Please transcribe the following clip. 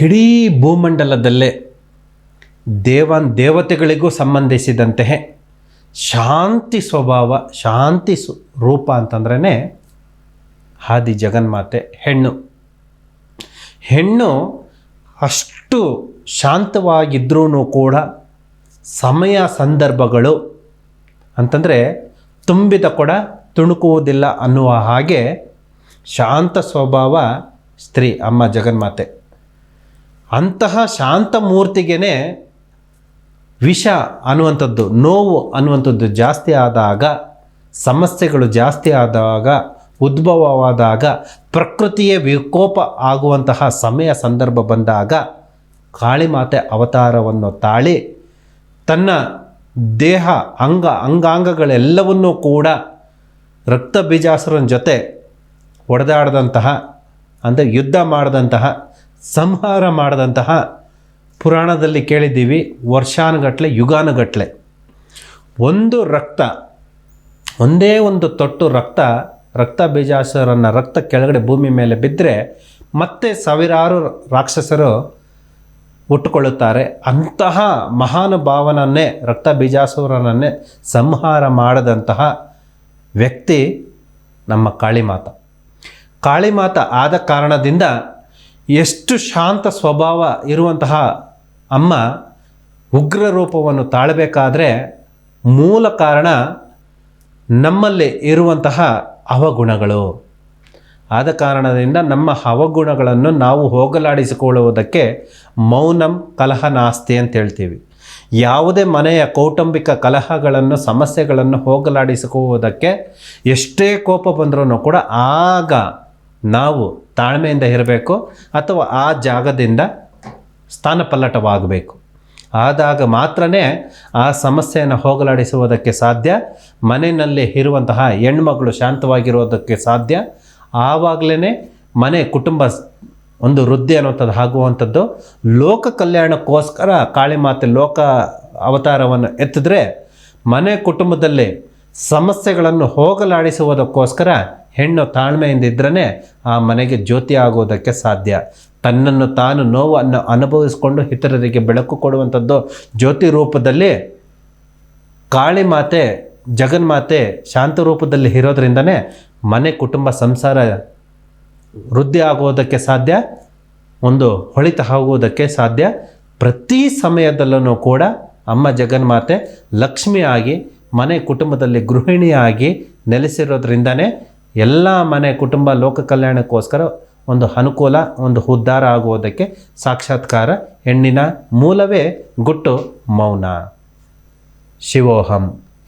ಇಡೀ ಭೂಮಂಡಲದಲ್ಲೇ ದೇವನ್ ದೇವತೆಗಳಿಗೂ ಸಂಬಂಧಿಸಿದಂತೆ ಶಾಂತಿ ಸ್ವಭಾವ, ಶಾಂತಿ ಸು, ರೂಪ ಅಂತಂದ್ರೇ ಹಾದಿ ಜಗನ್ಮಾತೆ ಹೆಣ್ಣು. ಹೆಣ್ಣು ಅಷ್ಟು ಶಾಂತವಾಗಿದ್ರೂ ಕೂಡ ಸಮಯ ಸಂದರ್ಭಗಳು ಅಂತಂದರೆ ತುಂಬಿದ ಕೊಡ ತುಣುಕುವುದಿಲ್ಲ ಅನ್ನುವ ಹಾಗೆ ಶಾಂತ ಸ್ವಭಾವ ಸ್ತ್ರೀ, ಅಮ್ಮ, ಜಗನ್ಮಾತೆ. ಅಂತಹ ಶಾಂತ ಮೂರ್ತಿಗೇ ವಿಷ ಅನ್ನುವಂಥದ್ದು, ನೋವು ಅನ್ನುವಂಥದ್ದು ಜಾಸ್ತಿ ಆದಾಗ, ಸಮಸ್ಯೆಗಳು ಜಾಸ್ತಿ ಆದಾಗ, ಉದ್ಭವವಾದಾಗ, ಪ್ರಕೃತಿಯ ವಿಕೋಪ ಆಗುವಂತಹ ಸಮಯ ಸಂದರ್ಭ ಬಂದಾಗ ಕಾಳಿಮಾತೆ ಅವತಾರವನ್ನು ತಾಳಿ ತನ್ನ ದೇಹ ಅಂಗ ಅಂಗಾಂಗಗಳೆಲ್ಲವನ್ನೂ ಕೂಡ ರಕ್ತ ಬೀಜಾಸುರನ ಜೊತೆ ಒಡೆದಾಡದಂತಹ, ಅಂದರೆ ಯುದ್ಧ ಮಾಡಿದಂತಹ ಸಂಹಾರ ಮಾಡಿದಂತಹ ಪುರಾಣದಲ್ಲಿ ಕೇಳಿದ್ದೀವಿ, ವರ್ಷಾನುಗಟ್ಲೆ, ಯುಗಾನುಗಟ್ಲೆ. ಒಂದು ರಕ್ತ, ಒಂದೇ ಒಂದು ತೊಟ್ಟು ರಕ್ತ ರಕ್ತ ಬೀಜಾಸುರನ ರಕ್ತ ಕೆಳಗಡೆ ಭೂಮಿ ಮೇಲೆ ಬಿದ್ದರೆ ಮತ್ತೆ ಸಾವಿರಾರು ರಾಕ್ಷಸರು ಹುಟ್ಟುಕೊಳ್ಳುತ್ತಾರೆ ಅಂತಹ ಮಹಾನುಭಾವನನ್ನೇ, ರಕ್ತ ಬೀಜಾಸುರನನ್ನೇ ಸಂಹಾರ ಮಾಡದಂತಹ ವ್ಯಕ್ತಿ ನಮ್ಮ ಕಾಳಿಮಾತ. ಕಾಳಿಮಾತ ಆದ ಕಾರಣದಿಂದ ಎಷ್ಟು ಶಾಂತ ಸ್ವಭಾವ ಇರುವಂತಹ ಅಮ್ಮ ಉಗ್ರ ರೂಪವನ್ನು ತಾಳಬೇಕಾದ್ರೆ ಮೂಲ ಕಾರಣ ನಮ್ಮಲ್ಲಿ ಇರುವಂತಹ ಅವಗುಣಗಳು ಆದ ಕಾರಣದಿಂದ ನಮ್ಮ ಅವಗುಣಗಳನ್ನು ನಾವು ಹೋಗಲಾಡಿಸಿಕೊಳ್ಳುವುದಕ್ಕೆ ಮೌನಂ ಕಲಹ ನಾಸ್ತಿ ಅಂತ ಹೇಳ್ತೀವಿ. ಯಾವುದೇ ಮನೆಯ ಕೌಟುಂಬಿಕ ಕಲಹಗಳನ್ನು, ಸಮಸ್ಯೆಗಳನ್ನು ಹೋಗಲಾಡಿಸಿಕೊಳ್ಳುವುದಕ್ಕೆ ಎಷ್ಟೇ ಕೋಪ ಬಂದರೂ ಕೂಡ ಆಗ ನಾವು ತಾಳ್ಮೆಯಿಂದ ಇರಬೇಕು ಅಥವಾ ಆ ಜಾಗದಿಂದ ಸ್ಥಾನಪಲ್ಲಟವಾಗಬೇಕು. ಆದಾಗ ಮಾತ್ರನೇ ಆ ಸಮಸ್ಯೆಯನ್ನು ಹೋಗಲಾಡಿಸುವುದಕ್ಕೆ ಸಾಧ್ಯ, ಮನೆಯಲ್ಲಿ ಇರುವಂತಹ ಹೆಣ್ಮಗಳು ಶಾಂತವಾಗಿರೋದಕ್ಕೆ ಸಾಧ್ಯ. ಆವಾಗಲೇ ಮನೆ, ಕುಟುಂಬ ಒಂದು ವೃದ್ಧಿ ಅನ್ನುವಂಥದ್ದು ಆಗುವಂಥದ್ದು. ಲೋಕ ಕಲ್ಯಾಣಕ್ಕೋಸ್ಕರ ಕಾಳಿಮಾತೆ ಲೋಕ ಅವತಾರವನ್ನು ಎತ್ತಿದ್ರೆ ಮನೆ, ಕುಟುಂಬದಲ್ಲಿ ಸಮಸ್ಯೆಗಳನ್ನು ಹೋಗಲಾಡಿಸುವುದಕ್ಕೋಸ್ಕರ ಹೆಣ್ಣು ತಾಳ್ಮೆಯಿಂದ ಇದ್ರೇ ಆ ಮನೆಗೆ ಜ್ಯೋತಿ ಆಗೋದಕ್ಕೆ ಸಾಧ್ಯ. ತನ್ನನ್ನು ತಾನು ನೋವನ್ನು ಅನುಭವಿಸಿಕೊಂಡು ಇತರರಿಗೆ ಬೆಳಕು ಕೊಡುವಂಥದ್ದು ಜ್ಯೋತಿ ರೂಪದಲ್ಲಿ ಕಾಳಿ ಮಾತೆ ಜಗನ್ಮಾತೆ ಶಾಂತ ರೂಪದಲ್ಲಿ ಇರೋದ್ರಿಂದನೇ ಮನೆ, ಕುಟುಂಬ, ಸಂಸಾರ ವೃದ್ಧಿ ಆಗುವುದಕ್ಕೆ ಸಾಧ್ಯ, ಒಂದು ಹೊಳಿತ ಆಗುವುದಕ್ಕೆ ಸಾಧ್ಯ. ಪ್ರತಿ ಸಮಯದಲ್ಲೂ ಕೂಡ ಅಮ್ಮ ಜಗನ್ಮಾತೆ ಲಕ್ಷ್ಮಿಯಾಗಿ ಮನೆ, ಕುಟುಂಬದಲ್ಲಿ ಗೃಹಿಣಿಯಾಗಿ ನೆಲೆಸಿರೋದ್ರಿಂದನೇ ಎಲ್ಲ ಮನೆ ಕುಟುಂಬ ಲೋಕ ಕಲ್ಯಾಣಕ್ಕೋಸ್ಕರ ಒಂದು ಅನುಕೂಲ, ಒಂದು ಉದ್ಧಾರ ಆಗುವುದಕ್ಕೆ ಸಾಕ್ಷಾತ್ಕಾರ, ಹೆಣ್ಣಿನ ಮೂಲವೇ ಗುಟ್ಟು ಮೌನ. ಶಿವೋಹಂ.